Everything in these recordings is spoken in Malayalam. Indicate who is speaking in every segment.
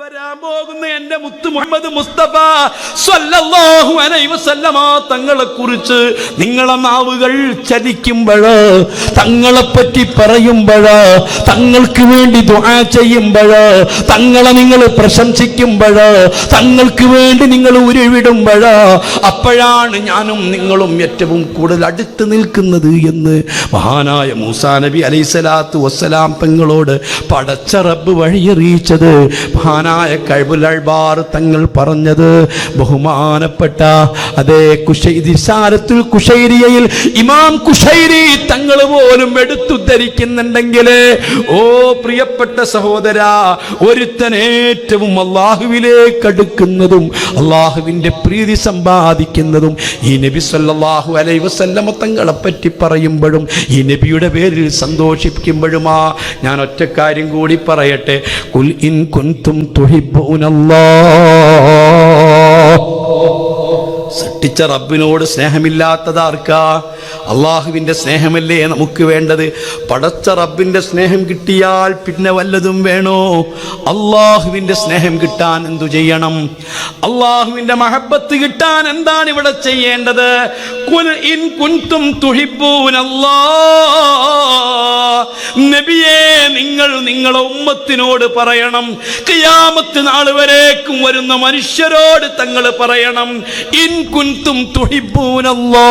Speaker 1: വരാൻ പോകുന്ന എന്റെ മുത്ത് മുഹമ്മദ് മുസ്തഫ സ്വല്ലല്ലാഹു അലൈഹി വസല്ലമ തങ്ങളെ കുറിച്ച് നിങ്ങളെ നാവുകൾ ചലിക്കുമ്പോഴ് തങ്ങളെ പറ്റി പറയുമ്പോഴ് തങ്ങൾക്ക് വേണ്ടി ദുആ ചെയ്യുമ്പോഴ് തങ്ങളെ നിങ്ങൾ പ്രശംസിക്കുമ്പോഴ് തങ്ങൾക്ക് വേണ്ടി നിങ്ങൾ ഉരുവിടുമ്പോഴ് അപ്പോഴാണ് ഞാനും നിങ്ങളും ഏറ്റവും കൂടുതൽ അടുത്ത് നിൽക്കുന്നത് എന്ന് മഹാനായ മൂസാ നബി അലൈഹിസ്സലാത്തു വസ്സലാം തങ്ങളോട് പടച്ച റബ്ബ് വഴിയറിയിച്ചത്. മഹാനായ കഴിവുലൾബാർ തങ്ങൾ പറഞ്ഞത് ബഹുമാനപ്പെട്ട അതേ കുശൈരിസാരത്തുൽ കുശൈരിയയിൽ ഇമാം കുശൈരി തങ്ങൾ എടുത്തുദ്ധരിക്കുന്നുണ്ടെങ്കിൽ ഓ പ്രിയപ്പെട്ട സഹോദര ഒരുത്തൻ ഏറ്റവും അള്ളാഹുവിലേക്ക് അടുക്കുന്നതും അള്ളാഹുവിന്റെ പ്രീതി സമ്പാദിക്കുന്നതും ഈ നബി സല്ലല്ലാഹു അലൈഹി വസല്ലമ തങ്ങളെ പറ്റി പറയുമ്പോഴും ഈ നബിയുടെ പേരിൽ സന്തോഷിപ്പിക്കുമ്പോഴുമാ ഞാൻ ഒറ്റ കാര്യം കൂടി പറയട്ടെ. കുൽ ഇൻ കുൻതും തുഹിബ്ബൂനല്ലാഹ് സൃഷ്ടിച്ച റബ്ബിനോട് സ്നേഹമില്ലാത്തത് ആർക്കാ അള്ളാഹുവിന്റെ സ്നേഹമല്ലേ നമുക്ക് വേണ്ടത്? പടച്ച റബ്ബിന്റെ സ്നേഹം കിട്ടിയാൽ പിന്നെ വല്ലതും വേണോ? അള്ളാഹുവിന്റെ സ്നേഹം കിട്ടാൻ എന്തു ചെയ്യണം? അള്ളാഹുവിന്റെ മഹബത്ത് കിട്ടാൻ എന്താണ് ഇവിടെ ചെയ്യേണ്ടത്? കുൽ ഇൻ കുൻതും നിങ്ങൾ നിങ്ങളെ ഉമ്മത്തിനോട് പറയണം. കിയാമത്ത് നാൾ വരേക്കും വരുന്ന മനുഷ്യരോട് തങ്ങൾ പറയണം. ഇൻ കുൻതും തുഹിബ്ബൂനല്ലാ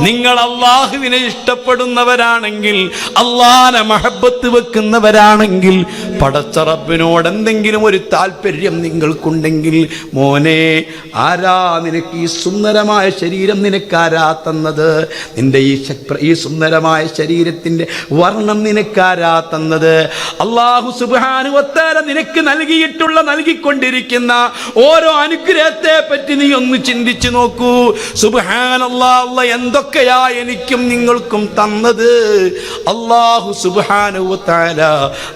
Speaker 1: നിങ്ങൾ അള്ളാഹുവിനെ ഇഷ്ടപ്പെടുന്നവരാണെങ്കിൽ അള്ളാഹനെ മഹബത്ത് വെക്കുന്നവരാണെങ്കിൽ പടച്ച റബ്ബിനോട് എന്തെങ്കിലും ഒരു താല്പര്യം നിങ്ങൾക്കുണ്ടെങ്കിൽ മോനെ ആരാ നിനക്ക് ഈ സുന്ദരമായ ശരീരം നിനക്കാരാ തന്നത്? നിന്റെ ഈ ഈ സുന്ദരമായ ശരീരത്തിന്റെ വർണം നിനക്കാരാ തന്നത്? അള്ളാഹു സുബാനുവത്താര നിനക്ക് നൽകിയിട്ടുള്ള നൽകിക്കൊണ്ടിരിക്കുന്ന ഓരോ അനുഗ്രഹത്തെ പറ്റി നീ ഒന്ന് ചിന്തിച്ചു നോക്കൂ. സുബാനല്ലാ എന്തൊക്കെയാ എനിക്കും നിങ്ങൾക്കും തന്നത്? അള്ളാഹു സുബാനുവത്താര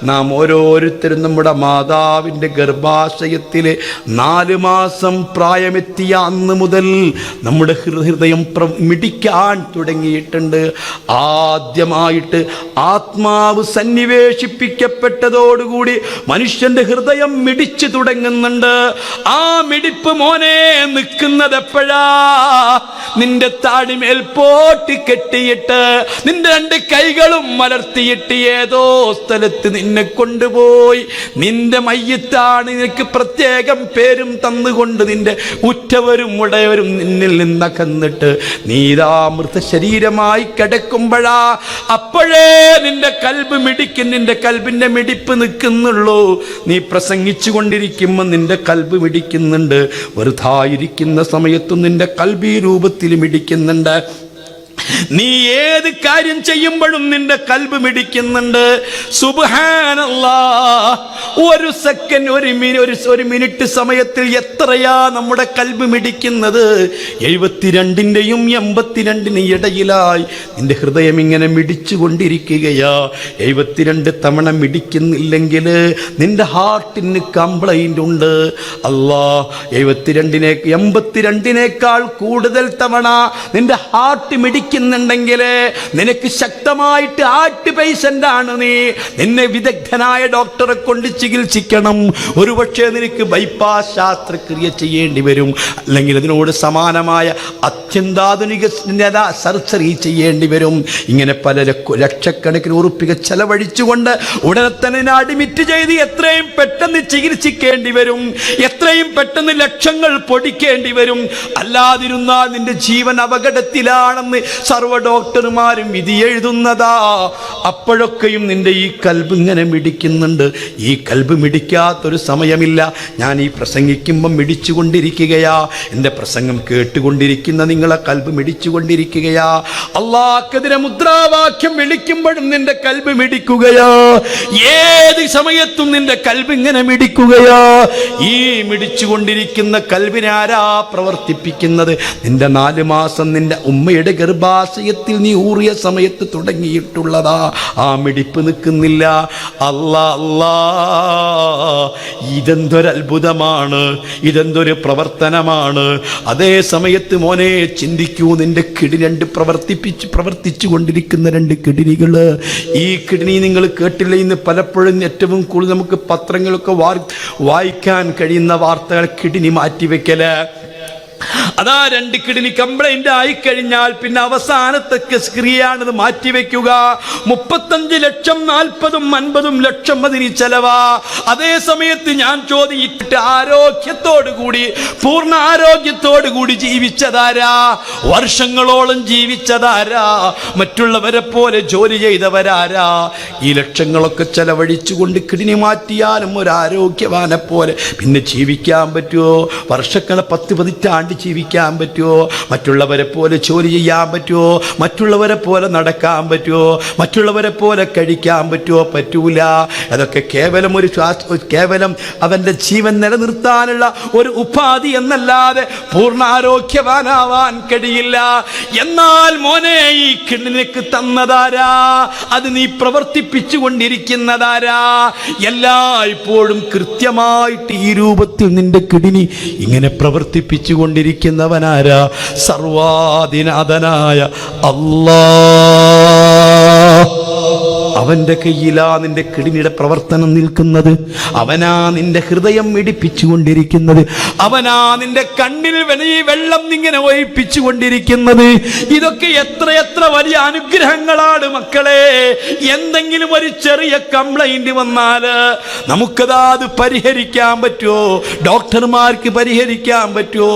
Speaker 1: നാം ഓരോരുത്തരും നമ്മുടെ മാതാവിന്റെ ഗർഭാശയത്തിൽ നാല് മാസം പ്രായമെത്തിയ അന്ന് മുതൽ നമ്മുടെ ഹൃദയം മിടിക്കാൻ തുടങ്ങിയിട്ടുണ്ട്. ആദ്യമായിട്ട് ആത്മാവ് സന്നിവേശിപ്പിക്കപ്പെട്ടതോടുകൂടി മനുഷ്യന്റെ ഹൃദയം മിടിച്ചു തുടങ്ങുന്നുണ്ട്. ആ മിടിപ്പ് മോനെ നിൽക്കുന്നത് എപ്പോഴാ? നിന്റെ താടിമേൽ പോട്ടി കെട്ടിയിട്ട് നിന്റെ രണ്ട് കൈകളും മലർത്തിയിട്ട് ഏതോ സ്ഥലത്ത് നിന്നെ കൊണ്ടുപോയി നിന്റെ മയ്യത്താണ് നിനക്ക് പ്രത്യേകം പേരും തന്നുകൊണ്ട് നിന്റെ ഉറ്റവരും ഉടയവരും നിന്നിൽ നിന്നകന്നിട്ട് നീതാ മൃത ശരീരമായി കിടക്കുമ്പോഴാ അപ്പോഴേ നിന്റെ കൽബ് മിടിക്കും നിന്റെ കൽബിന്റെ മിടിപ്പ് നിൽക്കുന്നുള്ളൂ. നീ പ്രസംഗിച്ചു കൊണ്ടിരിക്കുമ്പോൾ നിന്റെ കൽബ് മിടിക്കുന്നുണ്ട്. വെറുതായിരിക്കുന്ന സമയത്തും നിന്റെ കൽബി രൂപത്തിൽ മിടിക്കുന്നുണ്ട്. നീ ഏത് കാര്യം ചെയ്യുമ്പോഴും നിന്റെ കൽബ് മിടിക്കുന്നുണ്ട്. ഒരു സെക്കൻഡ് ഒരു മിനി ഒരു മിനിറ്റ് സമയത്തിൽ എത്രയാ നമ്മുടെ കൽബ് മിടിക്കുന്നത്? എഴുപത്തിരണ്ടിന്റെയും എൺപത്തിരണ്ടിനും ഇടയിലായി നിന്റെ ഹൃദയം ഇങ്ങനെ മിടിച്ചു കൊണ്ടിരിക്കുകയാ എഴുപത്തിരണ്ട് തവണ മിടിക്കുന്നില്ലെങ്കിൽ നിന്റെ ഹാർട്ടിന് കംപ്ലൈന്റ് ഉണ്ട്. അല്ലാ എഴുപത്തിരണ്ടിനെ എൺപത്തിരണ്ടിനേക്കാൾ കൂടുതൽ തവണ നിന്റെ ഹാർട്ട് മിടിക്കുന്നുണ്ടെങ്കിൽ നിനക്ക് ശക്തമായിട്ട് ആർട്ട് പേഷ്യന്റ് ആണ് നീ? നിന്നെ വിദഗ്ധനായ ഡോക്ടറെ കൊണ്ട് ചികിത്സിക്കണം. ഒരുപക്ഷെ നിനക്ക് ബൈപ്പാസ് ശാസ്ത്രക്രിയ ചെയ്യേണ്ടി വരും. അല്ലെങ്കിൽ അതിനോട് സമാനമായ അത്യന്താധുനിക സർജറി ചെയ്യേണ്ടി വരും. ഇങ്ങനെ പല ലക്ഷക്കണക്കിന് ഉറുപ്പിക ചെലവഴിച്ചുകൊണ്ട് ഉടനെ തന്നെ അഡ്മിറ്റ് ചെയ്ത് എത്രയും പെട്ടെന്ന് ചികിത്സിക്കേണ്ടി വരും. എത്രയും പെട്ടെന്ന് ലക്ഷങ്ങൾ പൊടിക്കേണ്ടി വരും. അല്ലാതിരുന്നാൽ നിന്റെ ജീവൻ അപകടത്തിലാണെന്ന് സർവ ഡോക്ടർമാരും വിധി എഴുതുന്നതാ. അപ്പോഴൊക്കെയും നിന്റെ ഈ കൽബ് ഇങ്ങനെ മിടിക്കുന്നുണ്ട്. ഈ കൽബ് മിടിക്കാത്തൊരു സമയമില്ല. ഞാൻ ഈ പ്രസംഗിക്കുമ്പം മിടിച്ചുകൊണ്ടിരിക്കുകയാ. എന്റെ പ്രസംഗം കേട്ടുകൊണ്ടിരിക്കുന്ന നിങ്ങളെ കൽബ് മിടിച്ചുകൊണ്ടിരിക്കുകയാ. അള്ളാഹ്ക്കെതിരെ മുദ്രാവാക്യം വിളിക്കുമ്പോഴും നിന്റെ കൽബ് മിടിക്കുകയാ. ഏത് സമയത്തും നിന്റെ കൽബ് ഇങ്ങനെ മിടിക്കുകയാ. ഈ മിടിച്ചുകൊണ്ടിരിക്കുന്ന കൽബിനെ ആരാ പ്രവർത്തിപ്പിക്കുന്നത്? നിന്റെ നാല് മാസം നിന്റെ ഉമ്മയുടെ ഗർഭാ ഗർഭാശയത്തിൽ നീ ഊറിയ സമയത്ത് തുടങ്ങിയിട്ടുള്ളതാ. ആ മിടിപ്പ് നിൽക്കുന്നില്ല. അല്ലാ അല്ലാ. ഇതെന്തൊരത്ഭുതമാണ് ഇതെന്തൊരു പ്രവർത്തനമാണ്. അതേ സമയത്ത് മോനെ ചിന്തിക്കൂ. നിന്റെ കിടി രണ്ട് പ്രവർത്തിപ്പിച്ച് പ്രവർത്തിച്ചു കൊണ്ടിരിക്കുന്ന രണ്ട് കിടിനികൾ ഈ കിടിനി നിങ്ങൾ കേട്ടില്ല? ഇന്ന് പലപ്പോഴും ഏറ്റവും കൂടുതൽ നമുക്ക് പത്രങ്ങളൊക്കെ വായിക്കാൻ കഴിയുന്ന വാർത്തകൾ കിടിനി മാറ്റിവെക്കൽ. അതാ രണ്ട് കിഡ്നി കംപ്ലൈന്റ് ആയി കഴിഞ്ഞാൽ പിന്നെ അവസാനത്തെ മാറ്റി മാറ്റിവെക്കുക മുപ്പത്തഞ്ച് ലക്ഷം നാൽപ്പതും അൻപതും ലക്ഷം അതിന് ചെലവാ. അതേ സമയത്ത് ഞാൻ ചോദിച്ചിട്ട് ആരോഗ്യത്തോടു കൂടി പൂർണ ആരോഗ്യത്തോടു കൂടി ജീവിച്ചതാരാ? വർഷങ്ങളോളം ജീവിച്ചതാരാ? മറ്റുള്ളവരെ പോലെ ജോലി ചെയ്തവരാരാ? ഈ ലക്ഷങ്ങളൊക്കെ ചെലവഴിച്ചുകൊണ്ട് കിഡ്നി മാറ്റിയാലും ഒരു ആരോഗ്യവാനെ പോലെ പിന്നെ ജീവിക്കാൻ പറ്റുമോ? വർഷങ്ങളെ പത്ത് പതിറ്റാണ്ട് ജീവിക്കാൻ പറ്റുമോ മറ്റുള്ളവരെ പോലെ ജോലി ചെയ്യാൻ പറ്റുമോ മറ്റുള്ളവരെ പോലെ നടക്കാൻ പറ്റുമോ മറ്റുള്ളവരെ പോലെ കഴിക്കാൻ പറ്റുമോ പറ്റൂല. അതൊക്കെ കേവലം ഒരു കേവലം അവന്റെ ജീവൻ നിലനിർത്താനുള്ള ഒരു ഉപാധി എന്നല്ലാതെ പൂർണ ആരോഗ്യവാനാവാൻ കഴിയില്ല. എന്നാൽ മോനെ ഈ കിണ്ണിനക്ക് തന്നതാരാ? അത് നീ പ്രവർത്തിപ്പിച്ചു കൊണ്ടിരിക്കുന്നതാരാ എല്ലായ്പ്പോഴും കൃത്യമായിട്ട് ഈ രൂപത്തിൽ നിന്റെ കിടിനി ഇങ്ങനെ പ്രവർത്തിപ്പിച്ചു കൊണ്ടിരിക്കുന്നവനാരാ സർവാധിനാഥനായ അല്ലാ അവന്റെ കയ്യിലാ നിന്റെ കിടിനിയുടെ പ്രവർത്തനം നിൽക്കുന്നത്. അവനാ നിന്റെ ഹൃദയം ഇടിപ്പിച്ചുകൊണ്ടിരിക്കുന്നത്. അവനാ നിന്റെ കണ്ണിൽ വെളി വെള്ളം ഇങ്ങനെ ഒഴിപ്പിച്ചുകൊണ്ടിരിക്കുന്നത്. ഇതൊക്കെ എത്ര എത്ര വലിയ അനുഗ്രഹങ്ങളാണ് മക്കളെ. എന്തെങ്കിലും ഒരു ചെറിയ കംപ്ലൈന്റ് വന്നാൽ നമുക്കതാ അത് പരിഹരിക്കാൻ പറ്റുമോ ഡോക്ടർമാർക്ക് പരിഹരിക്കാൻ പറ്റുമോ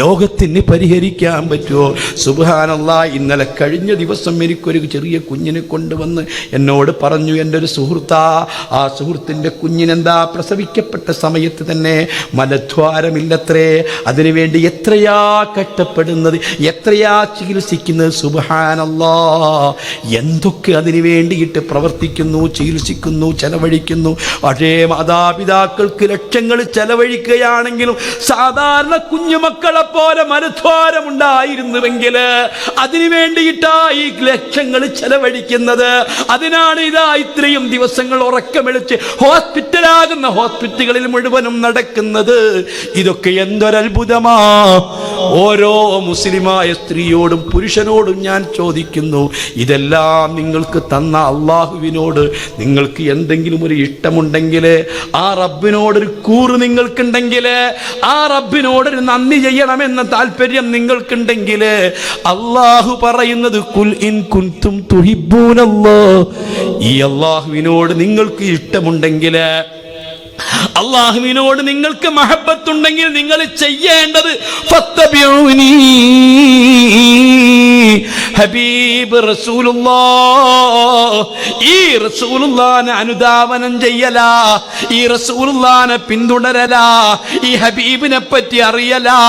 Speaker 1: ലോകത്തിന് പരിഹരിക്കാൻ പറ്റുമോ സുബാനല്ല ഇന്നലെ കഴിഞ്ഞ ദിവസം എനിക്കൊരു ചെറിയ കുഞ്ഞിനെ കൊണ്ടുവന്ന് എന്നോട് പറഞ്ഞു എന്റെ ഒരു സുഹൃത്താ ആ സുഹൃത്തിന്റെ കുഞ്ഞിനെന്താ പ്രസവിക്കപ്പെട്ട സമയത്ത് തന്നെ മലദ്വാരമില്ലത്രേ? അതിനുവേണ്ടി എത്രയാ കഷ്ടപ്പെടുന്നത്? എത്രയാ ചികിത്സിക്കുന്നത്? സുബഹാനല്ലാ. എന്തൊക്കെ അതിനു വേണ്ടിയിട്ട് പ്രവർത്തിക്കുന്നു ചികിത്സിക്കുന്നു ചെലവഴിക്കുന്നു. പക്ഷേ മാതാപിതാക്കൾക്ക് ലക്ഷങ്ങൾ ചെലവഴിക്കുകയാണെങ്കിലും സാധാരണ കുഞ്ഞുമക്കളെ പോലെ മലദ്വാരമുണ്ടായിരുന്നുവെങ്കിൽ അതിനു വേണ്ടിയിട്ടാ ഈ ലക്ഷങ്ങൾ ചെലവഴിക്കുന്നത്? അതിനാണ് ഇതാ ഇത്രയും ദിവസങ്ങൾ ഉറക്കമെളിച്ച് ഹോസ്പിറ്റലാകുന്ന ഹോസ്പിറ്റലുകളിൽ മുഴുവനും നടക്കുന്നത്. ഇതൊക്കെ എന്തൊരത്ഭുതമാ? ഓരോ മുസ്ലിമായ സ്ത്രീയോടും പുരുഷനോടും ഞാൻ ചോദിക്കുന്നു ഇതെല്ലാം നിങ്ങൾക്ക് തന്ന അള്ളാഹുവിനോട് നിങ്ങൾക്ക് എന്തെങ്കിലും ഒരു ഇഷ്ടമുണ്ടെങ്കിൽ ആ റബ്ബിനോടൊരു കൂറ് നിങ്ങൾക്കുണ്ടെങ്കിൽ ആ റബ്ബിനോടൊരു നന്ദി ചെയ്യണമെന്ന താല്പര്യം നിങ്ങൾക്കുണ്ടെങ്കിൽ അള്ളാഹു പറയുന്നത് കുൽ ഇൻ കുന്തും ഈ അള്ളാഹുവിനോട് നിങ്ങൾക്ക് ഇഷ്ടമുണ്ടെങ്കിൽ അള്ളാഹുവിനോട് നിങ്ങൾക്ക് മഹബത്തുണ്ടെങ്കിൽ നിങ്ങൾ ചെയ്യേണ്ടത് ഫത്തബിഊനി. ഹബീബ് റസൂലുള്ളാ ഈ റസൂലുള്ളാനെ അനുധാവനം ചെയ്യലാ. ഈ റസൂലുള്ളാനെ പിന്തുടരലാ. ഈ ഹബീബിനെ പറ്റി അറിയലാ.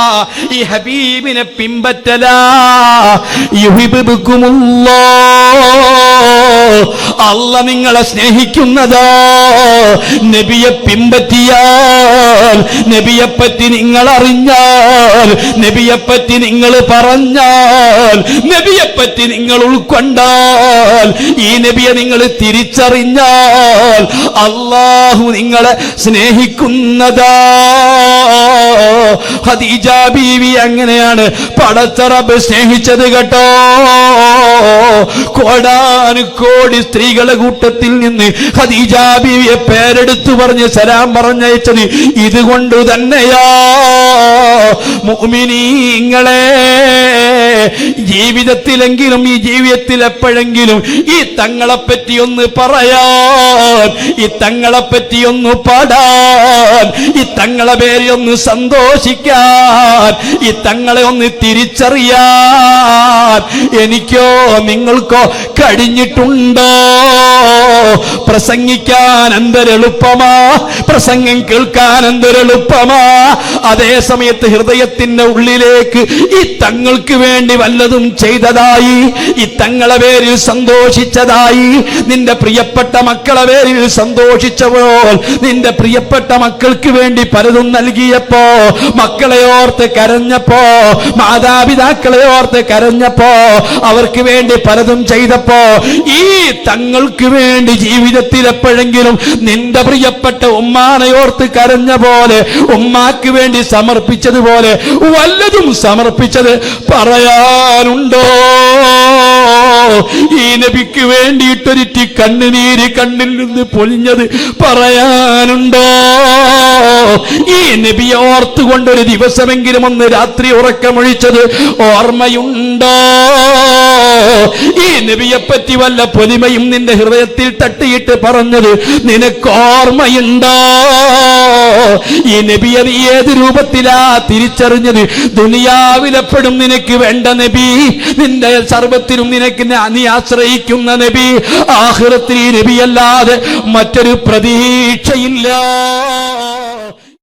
Speaker 1: ഈ ഹബീബിനെ യുഹിബ്ബുക്കുമുല്ലാ അല്ല നിങ്ങളെ സ്നേഹിക്കുന്നതാ. നബിയെ പിമ്പറ്റിയാൽ നബിയെ പറ്റി നിങ്ങൾ അറിഞ്ഞാൽ നബിയെ പറ്റി നിങ്ങൾ പറഞ്ഞാൽ നബിയെ പറ്റി നിങ്ങൾ ഉൾക്കൊണ്ടാൽ ഈ നബിയെ നിങ്ങൾ തിരിച്ചറിഞ്ഞാൽ അള്ളാഹു നിങ്ങളെ സ്നേഹിക്കുന്നതാ. ഹദീജ ബീവി അങ്ങനെയാണ് പടച്ചറബ് സ്നേഹിച്ചത് കേട്ടോ. കോടാനുകോടി സ്ത്രീകളെ കൂട്ടത്തിൽ നിന്ന് ഹദീജ ബീവിയെ പേരെടുത്തു പറഞ്ഞ് സലാം പറഞ്ഞയച്ചത് ഇതുകൊണ്ട് തന്നെയാ. മുഅ്മിനീങ്ങളെ ജീവിതത്തിലെങ്കിലും ഈ ജീവിതത്തിൽ എപ്പോഴെങ്കിലും ഈ തങ്ങളെപ്പറ്റി ഒന്ന് പറയാൻ ഈ തങ്ങളെപ്പറ്റി ഒന്ന് പാടാൻ ഈ തങ്ങളെ പേരിൽ ഒന്ന് സന്തോഷിക്കാൻ ഈ തങ്ങളെ ഒന്ന് തിരിച്ചറിയാൻ എനിക്കോ നിങ്ങൾക്കോ കഴിഞ്ഞിട്ടുണ്ടോ? പ്രസംഗിക്കാൻ എന്തൊരെളുപ്പമാ? പ്രസംഗം കേൾക്കാൻ എന്തൊരെളുപ്പമാ? അതേ സമയത്ത് ഹൃദയത്തിന്റെ ഉള്ളിലേക്ക് ഈ തങ്ങൾക്ക് വേണ്ടി വേണ്ടി വല്ലതും ചെയ്തതായി ഈ തങ്ങളെ പേരിൽ സന്തോഷിച്ചതായി നിന്റെ പ്രിയപ്പെട്ട മക്കളെ പേരിൽ സന്തോഷിച്ചപ്പോൾ നിന്റെ പ്രിയപ്പെട്ട മക്കൾക്ക് വേണ്ടി പലതും നൽകിയപ്പോ മക്കളെ ഓർത്ത് കരഞ്ഞപ്പോ മാതാപിതാക്കളെ ഓർത്ത് കരഞ്ഞപ്പോ അവർക്ക് വേണ്ടി പലതും ചെയ്തപ്പോ ഈ തങ്ങൾക്ക് വേണ്ടി ജീവിതത്തിൽ എപ്പോഴെങ്കിലും നിന്റെ പ്രിയപ്പെട്ട ഉമ്മാനെ ഓർത്ത് കരഞ്ഞ പോലെ ഉമ്മാക്ക് വേണ്ടി സമർപ്പിച്ചതുപോലെ വല്ലതും സമർപ്പിച്ചത് പറയാനുണ്ടോ ഈ നബിക്ക് വേണ്ടിയിട്ടൊരിറ്റി കണ്ണുനീര് കണ്ണിൽ നിന്ന് പൊലിഞ്ഞത് പറയാനുണ്ടോ? ഈ നബി ഓർത്തുകൊണ്ടൊരു ദിവസമെങ്കിലും ഒന്ന് രാത്രി ഉറക്കമൊഴിച്ചത് ഓർമ്മയുണ്ടോ? ഈ നബിയെ പറ്റി വല്ല പൊലിമയും നിന്റെ ഹൃദയത്തിൽ തട്ടിയിട്ട് പറഞ്ഞത് നിനക്ക് ഓർമ്മയുണ്ടോ? ഈ നബി അത് ഏത് രൂപത്തിലാ തിരിച്ചറിഞ്ഞത്? ദുനിയാവിലെപ്പോഴും നിനക്ക് വേണ്ട നബി നിന്റെ സർവത്തിനും നിനക്ക് നീ ആശ്രയിക്കുന്ന നബി ആഹ്റത്തിൽ ഈ നബിയല്ലാതെ മറ്റൊരു പ്രതീക്ഷയില്ല.